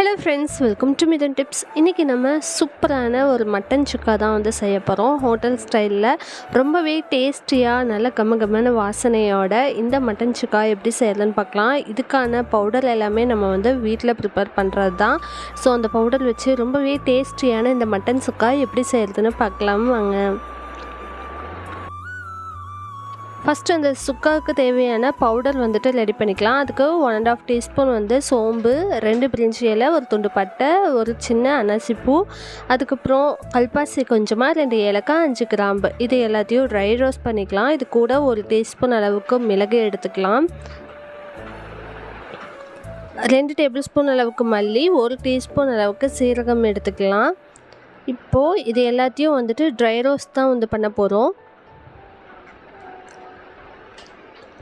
Hello friends welcome to Mithan tips இன்றைக்கி நம்ம சூப்பரான ஒரு மட்டன் சுக்கா தான் வந்து செய்ய போகிறோம் ஹோட்டல் ஸ்டைலில் ரொம்பவே டேஸ்டியாக நல்ல கம்ம கம்மன வாசனையோட இந்த மட்டன் சுக்கா எப்படி செய்யறதுன்னு பார்க்கலாம். இதுக்கான பவுடர் எல்லாமே நம்ம வந்து வீட்டில் ப்ரிப்பேர் பண்ணுறது தான் ஸோ அந்த பவுடர் வச்சு ரொம்பவே டேஸ்டியான இந்த மட்டன் சுக்கா எப்படி செய்கிறதுன்னு பார்க்கலாம். வாங்க. ஃபஸ்ட்டு அந்த சுக்காவுக்கு தேவையான பவுடர் வந்துட்டு ரெடி பண்ணிக்கலாம். அதுக்கு ஒன் அண்ட் ஆஃப் டீஸ்பூன் வந்து சோம்பு ரெண்டு பிரிஞ்சி இலை ஒரு துண்டு பட்டை ஒரு சின்ன அனாசிப்பூ அதுக்கப்புறம் கல்பாசி கொஞ்சமாக ரெண்டு ஏலக்காய் அஞ்சு கிராம்பு. இது எல்லாத்தையும் ட்ரை ரோஸ்ட் பண்ணிக்கலாம். இது கூட ஒரு டீஸ்பூன் அளவுக்கு மிளகு எடுத்துக்கலாம். ரெண்டு டேபிள் ஸ்பூன் அளவுக்கு மல்லி ஒரு டீஸ்பூன் அளவுக்கு சீரகம் எடுத்துக்கலாம். இப்போது இது எல்லாத்தையும் வந்துட்டு ட்ரை ரோஸ்ட் தான் வந்து பண்ண போகிறோம்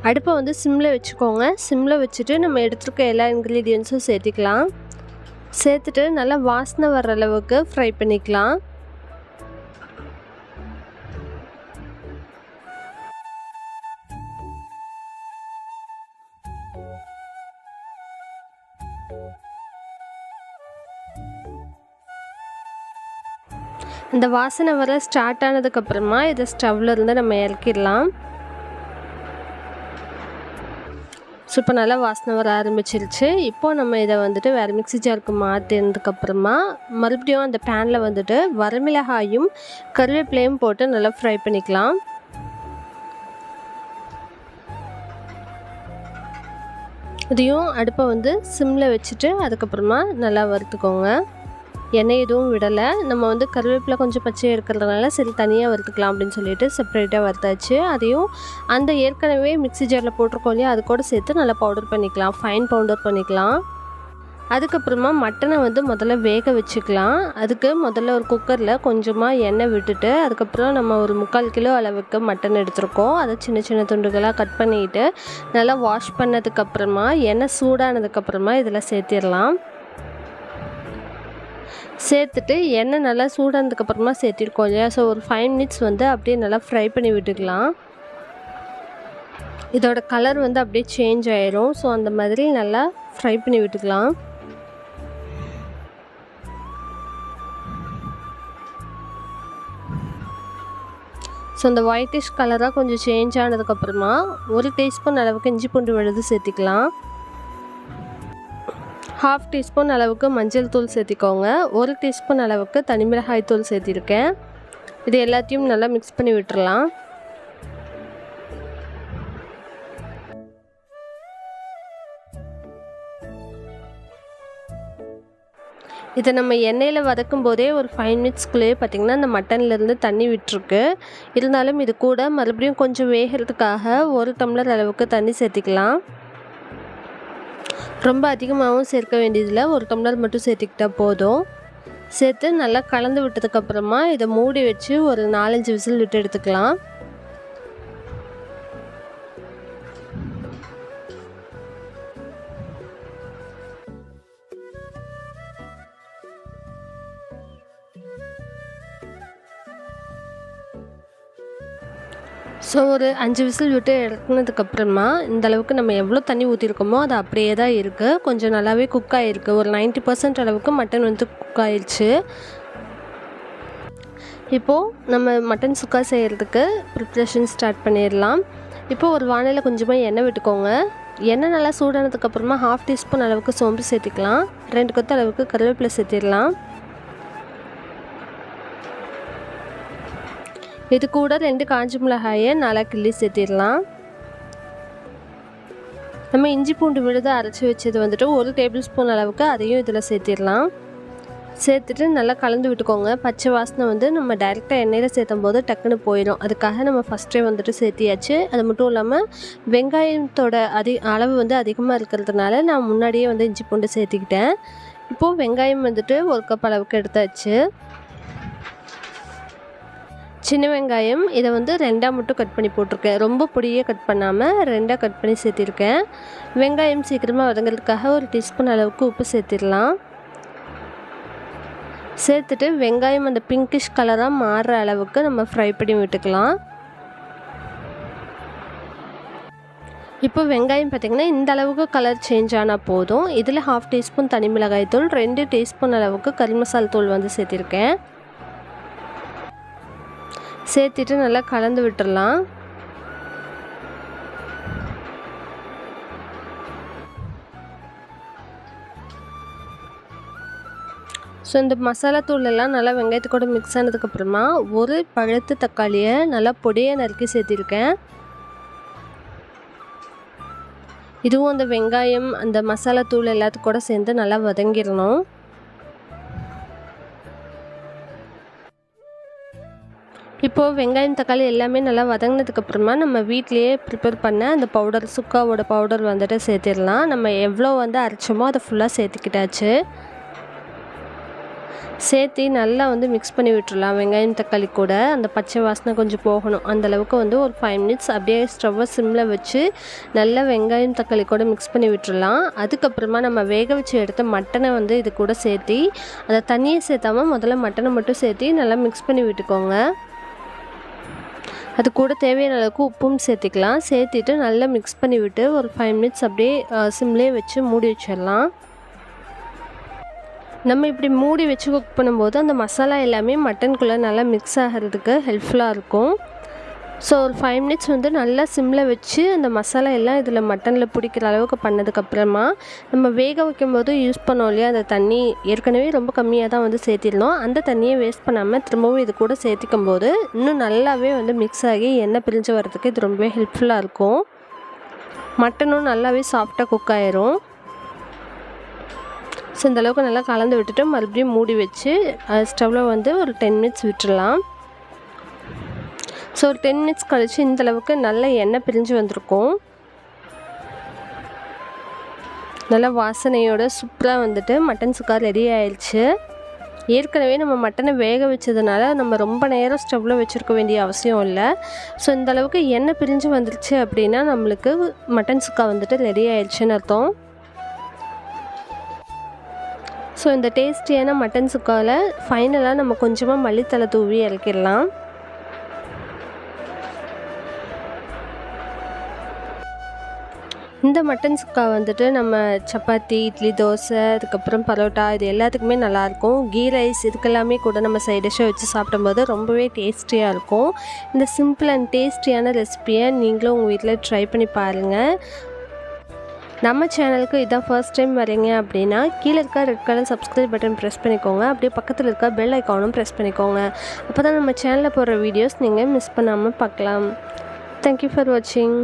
அடுப்பை வந்து சிம்மில் வச்சுக்கோங்க. சிம்மில் வச்சுட்டு நம்ம எடுத்துருக்க எல்லா இன்க்ரீடியன்ஸும் சேர்த்திக்கலாம். சேர்த்துட்டு நல்லா வாசனை வர்ற அளவுக்கு ஃப்ரை பண்ணிக்கலாம். இந்த வாசனை வர ஸ்டார்ட் ஆனதுக்கப்புறமா இதை ஸ்டவ்வில் இருந்து நம்ம இறக்கிடலாம். ஸோ இப்போ நல்லா வாசனை வர ஆரம்பிச்சிருச்சு. இப்போது நம்ம இதை வந்துட்டு வேறு மிக்ஸி ஜாருக்கு மாற்றினதுக்கப்புறமா மறுபடியும் அந்த பேனில் வந்துட்டு வரமிளகாயும் கருவேப்பிலையும் போட்டு நல்லா ஃப்ரை பண்ணிக்கலாம். இதையும் அடுப்பை வந்து சிம்மில் வச்சுட்டு அதுக்கப்புறமா நல்லா வறுத்துக்கோங்க. எண்ணெய் எதுவும் விடலை. நம்ம வந்து கருவேப்பிலை கொஞ்சம் பச்சையாக இருக்கிறதுனால சரி தனியாக வறுத்துக்கலாம் அப்படின்னு சொல்லிட்டு செப்பரேட்டாக வறுத்தாச்சு. அதையும் அந்த ஏற்கனவே மிக்ஸி ஜாரில் போட்டிருக்கோம் இல்லையா அது கூட சேர்த்து நல்லா பவுடர் பண்ணிக்கலாம். ஃபைன் பவுடர் பண்ணிக்கலாம். அதுக்கப்புறமா மட்டனை வந்து முதல்ல வேக வச்சுக்கலாம். அதுக்கு முதல்ல ஒரு குக்கரில் கொஞ்சமாக எண்ணெய் விட்டுட்டு அதுக்கப்புறம் நம்ம ஒரு முக்கால் கிலோ அளவுக்கு மட்டன் எடுத்திருக்கோம். அதை சின்ன சின்ன துண்டுகளாக கட் பண்ணிட்டு நல்லா வாஷ் பண்ணதுக்கப்புறமா எண்ணெய் சூடானதுக்கப்புறமா இதில் சேர்த்திடலாம். சேர்த்துட்டு எண்ணெய் நல்லா சூடானதுக்கப்புறமா சேர்த்திருக்கோம் இல்லையா? ஸோ ஒரு ஃபைவ் மினிட்ஸ் வந்து அப்படியே நல்லா ஃப்ரை பண்ணி விட்டுக்கலாம். இதோட கலர் வந்து அப்படியே சேஞ்ச் ஆயிரும். ஸோ அந்த மாதிரி நல்லா ஃப்ரை பண்ணி விட்டுக்கலாம். ஸோ அந்த ஒயிட்டிஷ் கலராக கொஞ்சம் சேஞ்ச் ஆனதுக்கப்புறமா ஒரு டீஸ்பூன் அளவுக்கு இஞ்சி பூண்டு விழுது சேர்த்திக்கலாம். ஹாஃப் டீஸ்பூன் அளவுக்கு மஞ்சள் தூள் சேர்த்திக்கோங்க. ஒரு டீஸ்பூன் அளவுக்கு தனிமிளகாய் தூள் சேர்த்திருக்கேன். இது எல்லாத்தையும் நல்லா மிக்ஸ் பண்ணி விட்டுறலாம். இதை நம்ம எண்ணெயில் வதக்கும் போதே ஒரு ஃபைவ் மினிட்ஸ்க்குள்ளேயே பார்த்திங்கன்னா அந்த மட்டன்லேருந்து தண்ணி விட்டுருக்கு. இருந்தாலும் இது கூட மறுபடியும் கொஞ்சம் வேகிறதுக்காக ஒரு டம்ளர் அளவுக்கு தண்ணி சேர்த்திக்கலாம். ரொம்ப அதிகமாகவும் சேர்க்க வேண்டியதில்லை. ஒரு டம்ளர் மட்டும் சேர்த்துக்கிட்டால் போதும். சேர்த்து நல்லா கலந்து விட்டதுக்கப்புறமா இதை மூடி வச்சு ஒரு நாலஞ்சு விசில் விட்டு எடுத்துக்கலாம். ஸோ ஒரு அஞ்சு விசில் விட்டு இறக்குனதுக்கப்புறமா இந்த அளவுக்கு நம்ம எவ்வளோ தண்ணி ஊற்றிருக்கோமோ அது அப்படியே தான் இருக்குது கொஞ்சம் நல்லாவே குக் ஆகிருக்கு ஒரு நைன்ட்டி பர்சன்ட் அளவுக்கு மட்டன் வந்து குக் ஆயிடுச்சு. இப்போது நம்ம மட்டன் சுக்கா செய்கிறதுக்கு ப்ரிப்ரேஷன் ஸ்டார்ட் பண்ணிடலாம். இப்போது ஒரு வானிலை கொஞ்சமாக எண்ணெய் விட்டுக்கோங்க. எண்ணெய் நல்லா சூடானதுக்கப்புறமா ஹாஃப் டீஸ்பூன் அளவுக்கு சோம்பு சேர்த்திக்கலாம். ரெண்டு கொத்து அளவுக்கு கருவேப்பிலை சேர்த்திடலாம். இது கூட ரெண்டு காஞ்சி மிளகாயை நல்லா கிள்ளி சேர்த்திடலாம். நம்ம இஞ்சி பூண்டு விழுது அரைச்சி வச்சது வந்துட்டு ஒரு டேபிள் ஸ்பூன் அளவுக்கு அதையும் இதில் சேர்த்திடலாம். சேர்த்துட்டு நல்லா கலந்து விட்டுக்கோங்க. பச்சை வாசனை வந்து நம்ம டைரெக்டாக எண்ணெயில் சேர்த்தும் போது டக்குன்னு போயிடும். அதுக்காக நம்ம ஃபஸ்ட்டே வந்துட்டு சேர்த்தியாச்சு. அது மட்டும் இல்லாமல் வெங்காயத்தோட அதி அளவு வந்து அதிகமாக இருக்கிறதுனால நான் முன்னாடியே வந்து இஞ்சி பூண்டு சேர்த்திக்கிட்டேன். இப்போது வெங்காயம் வந்துட்டு ஒரு கப் அளவுக்கு எடுத்தாச்சு. சின்ன வெங்காயம் இதை வந்து ரெண்டாக மட்டும் கட் பண்ணி போட்டிருக்கேன். ரொம்ப பொடியே கட் பண்ணாமல் ரெண்டாக கட் பண்ணி சேர்த்திருக்கேன். வெங்காயம் சீக்கிரமாக வதங்கிறதுக்காக ஒரு டீஸ்பூன் அளவுக்கு உப்பு சேர்த்திடலாம். சேர்த்துட்டு வெங்காயம் அந்த பிங்கிஷ் கலராக மாறுற அளவுக்கு நம்ம ஃப்ரை பண்ணி விட்டுக்கலாம். இப்போ வெங்காயம் பார்த்திங்கன்னா இந்த அளவுக்கு கலர் சேஞ்ச் ஆனால் போதும். இதில் ஹாஃப் டீஸ்பூன் தனி மிளகாய் தூள் ரெண்டு டீஸ்பூன் அளவுக்கு கறி மசால் தூள் வந்து சேர்த்திருக்கேன். சேர்த்துட்டு நல்லா கலந்து விட்டுடலாம் ஸோ இந்த மசாலா தூள் எல்லாம் நல்லா வெங்காயத்து கூட மிக்ஸ் ஆனதுக்கப்புறமா ஒரு பழுத்து தக்காளியை நல்லா பொடியை நறுக்கி சேர்த்திருக்கேன். இதுவும் அந்த வெங்காயம் அந்த மசாலா தூள் எல்லாத்து கூட சேர்ந்து நல்லா வதங்கிடணும். இப்போது வெங்காயம் தக்காளி எல்லாமே நல்லா வதங்கினதுக்கப்புறமா நம்ம வீட்லேயே ப்ரிப்பேர் பண்ண அந்த பவுடர் சுக்காவோட பவுடர் வந்துட்டு சேர்த்திடலாம். நம்ம எவ்வளோ வந்து அரைச்சோமோ அதை ஃபுல்லாக சேர்த்துக்கிட்டாச்சு. சேர்த்து நல்லா வந்து மிக்ஸ் பண்ணி விட்டுடலாம் வெங்காயம் தக்காளி கூட அந்த பச்சை வாசனை கொஞ்சம் போகணும். அந்தளவுக்கு வந்து ஒரு ஃபைவ் மினிட்ஸ் அப்படியே ஸ்டவ்வை சிம்மில் வச்சு நல்லா வெங்காயம் தக்காளி கூட மிக்ஸ் பண்ணி விட்டுடலாம் அதுக்கப்புறமா நம்ம வேக வச்சு எடுத்த மட்டனை வந்து இது கூட சேர்த்தி அதை தண்ணியை சேர்த்தாமல் முதல்ல மட்டனை மட்டும் சேர்த்தி நல்லா மிக்ஸ் பண்ணி விட்டுக்கோங்க. அது கூட தேவையான அளவுக்கு உப்பும் சேர்த்திக்கலாம். சேர்த்திட்டு நல்லா மிக்ஸ் பண்ணி விட்டு ஒரு ஃபைவ் மினிட்ஸ் அப்படியே சிம்லேயே வச்சு மூடி வச்சிடலாம். நம்ம இப்படி மூடி வச்சு குக் பண்ணும்போது அந்த மசாலா எல்லாமே மட்டனுக்குள்ளே நல்லா மிக்ஸ் ஆகிறதுக்கு ஹெல்ப்ஃபுல்லாக இருக்கும். ஸோ ஒரு ஃபைவ் மினிட்ஸ் வந்து நல்லா சிம்மில் வச்சு அந்த மசாலா எல்லாம் இதில் மட்டனில் பிடிக்கிற அளவுக்கு பண்ணதுக்கப்புறமா நம்ம வேக வைக்கும்போது யூஸ் பண்ணோம் இல்லையா? அந்த தண்ணி ஏற்கனவே ரொம்ப கம்மியாக தான் வந்து சேர்த்திருந்தோம். அந்த தண்ணியை வேஸ்ட் பண்ணாமல் திரும்பவும் இது கூட சேர்த்திக்கும் போது இன்னும் நல்லாவே வந்து மிக்ஸ் ஆகி எண்ணெய் பிரிஞ்சு வரதுக்கு இது ரொம்பவே ஹெல்ப்ஃபுல்லாக இருக்கும். மட்டனும் நல்லாவே சாஃப்டாக குக் ஆயிரும். ஸோ இந்தளவுக்கு நல்லா கலந்து விட்டுட்டு மறுபடியும் மூடி வச்சு ஸ்டவ்வில் வந்து ஒரு டென் மினிட்ஸ் விட்டுடலாம் ஸோ ஒரு டென் மினிட்ஸ் கழித்து இந்தளவுக்கு நல்ல எண்ணெய் பிரிஞ்சு வந்திருக்கும். நல்ல வாசனையோட சூப்பராக வந்துட்டு மட்டன் சுக்கா ரெடி ஆயிடுச்சு. ஏற்கனவே நம்ம மட்டனை வேக வச்சதுனால நம்ம ரொம்ப நேரம் ஸ்டவ்வில் வச்சுருக்க வேண்டிய அவசியம் இல்லை. ஸோ இந்த அளவுக்கு எண்ணெய் பிரிஞ்சு வந்துருச்சு அப்படின்னா நம்மளுக்கு மட்டன் சுக்கா வந்துட்டு ரெடி ஆயிடுச்சுன்னு அர்த்தம். ஸோ இந்த டேஸ்டியான மட்டன் சுக்காவில் ஃபைனலாக நம்ம கொஞ்சமாக மல்லித்தலை தூவி இறக்கிடலாம். இந்த மட்டன் சுக்கா வந்துட்டு நம்ம சப்பாத்தி இட்லி தோசை அதுக்கப்புறம் பரோட்டா இது எல்லாத்துக்குமே நல்லாயிருக்கும். கீ ரைஸ் இதுக்கெல்லாமே கூட நம்ம சைட் டிஷ்ஷாக வச்சு சாப்பிடும்போது ரொம்பவே டேஸ்டியாக இருக்கும். இந்த சிம்பிள் அண்ட் டேஸ்டியான ரெசிப்பியை நீங்களும் உங்கள் வீட்டில் ட்ரை பண்ணி பாருங்கள் நம்ம சேனலுக்கு இதான் ஃபர்ஸ்ட் டைம் வரீங்க அப்படின்னா கீழே இருக்க red colour subscribe button press பண்ணிக்கோங்க. அப்படியே பக்கத்தில் இருக்க பெல் ஐக்கானும் ப்ரெஸ் பண்ணிக்கோங்க. அப்போ தான் நம்ம சேனலில் போடுற வீடியோஸ் நீங்கள் மிஸ் பண்ணாமல் பார்க்கலாம். தேங்க்யூ ஃபார் வாட்சிங்